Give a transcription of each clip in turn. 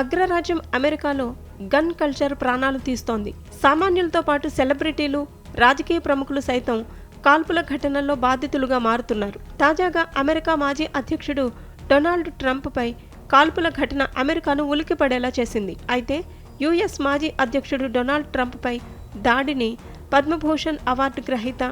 అగ్రరాజ్యం అమెరికాలో gun culture ప్రాణాలు తీస్తోంది. సామాన్యులతో పాటు సెలబ్రిటీలు రాజకీయ ప్రముఖులు సైతం కాల్పుల ఘటనల్లో బాధితులుగా మారుతున్నారు. తాజాగా అమెరికా మాజీ అధ్యక్షుడు డొనాల్డ్ ట్రంప్పై కాల్పుల ఘటన అమెరికాను ఉలికిపడేలా చేసింది. అయితే యుఎస్ మాజీ అధ్యక్షుడు డొనాల్డ్ ట్రంప్పై దాడిని పద్మభూషణ్ అవార్డు గ్రహీత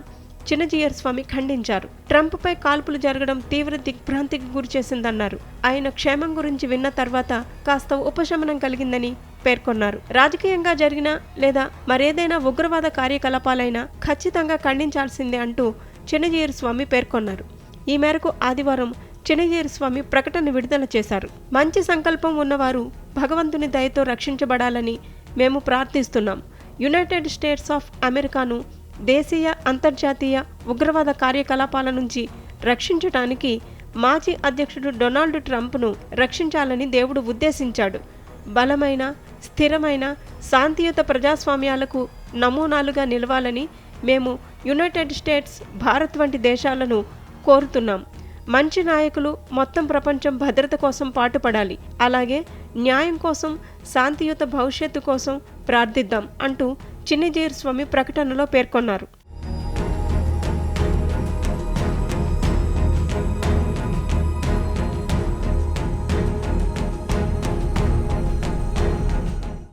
చిన్నజీయర్ స్వామి ఖండించారు. ట్రంప్పై కాల్పులు జరగడం తీవ్ర దిగ్భ్రాంతికి గురిచేసిందన్నారు. ఆయన క్షేమం గురించి విన్న తర్వాత కాస్త ఉపశమనం కలిగిందని పేర్కొన్నారు. రాజకీయంగా జరిగిన లేదా మరేదైనా ఉగ్రవాద కార్యకలాపాలైనా ఖచ్చితంగా ఖండించాల్సిందే అంటూ చిన్నజీయర్ స్వామి పేర్కొన్నారు. ఈ మేరకు ఆదివారం చిన్నజీయర్ స్వామి ప్రకటన విడుదల చేశారు. మంచి సంకల్పం ఉన్నవారు భగవంతుని దయతో రక్షించబడాలని మేము ప్రార్థిస్తున్నాం. యునైటెడ్ స్టేట్స్ ఆఫ్ అమెరికాను దేశీయ అంతర్జాతీయ ఉగ్రవాద కార్యకలాపాల నుంచి రక్షించటానికి మాజీ అధ్యక్షుడు డొనాల్డ్ ట్రంప్ను రక్షించాలని దేవుడు ఉద్దేశించాడు. బలమైన స్థిరమైన శాంతియుత ప్రజాస్వామ్యాలకు నమూనాలుగా నిలవాలని మేము యునైటెడ్ స్టేట్స్ భారత్ వంటి దేశాలను కోరుతున్నాం. మంచి నాయకులు మొత్తం ప్రపంచం భద్రత కోసం పాటుపడాలి. అలాగే న్యాయం కోసం శాంతియుత భవిష్యత్తు కోసం ప్రార్థిద్దాం అంటూ చిన్నిజీర్ స్వామి ప్రకటనలో పేర్కొన్నారు.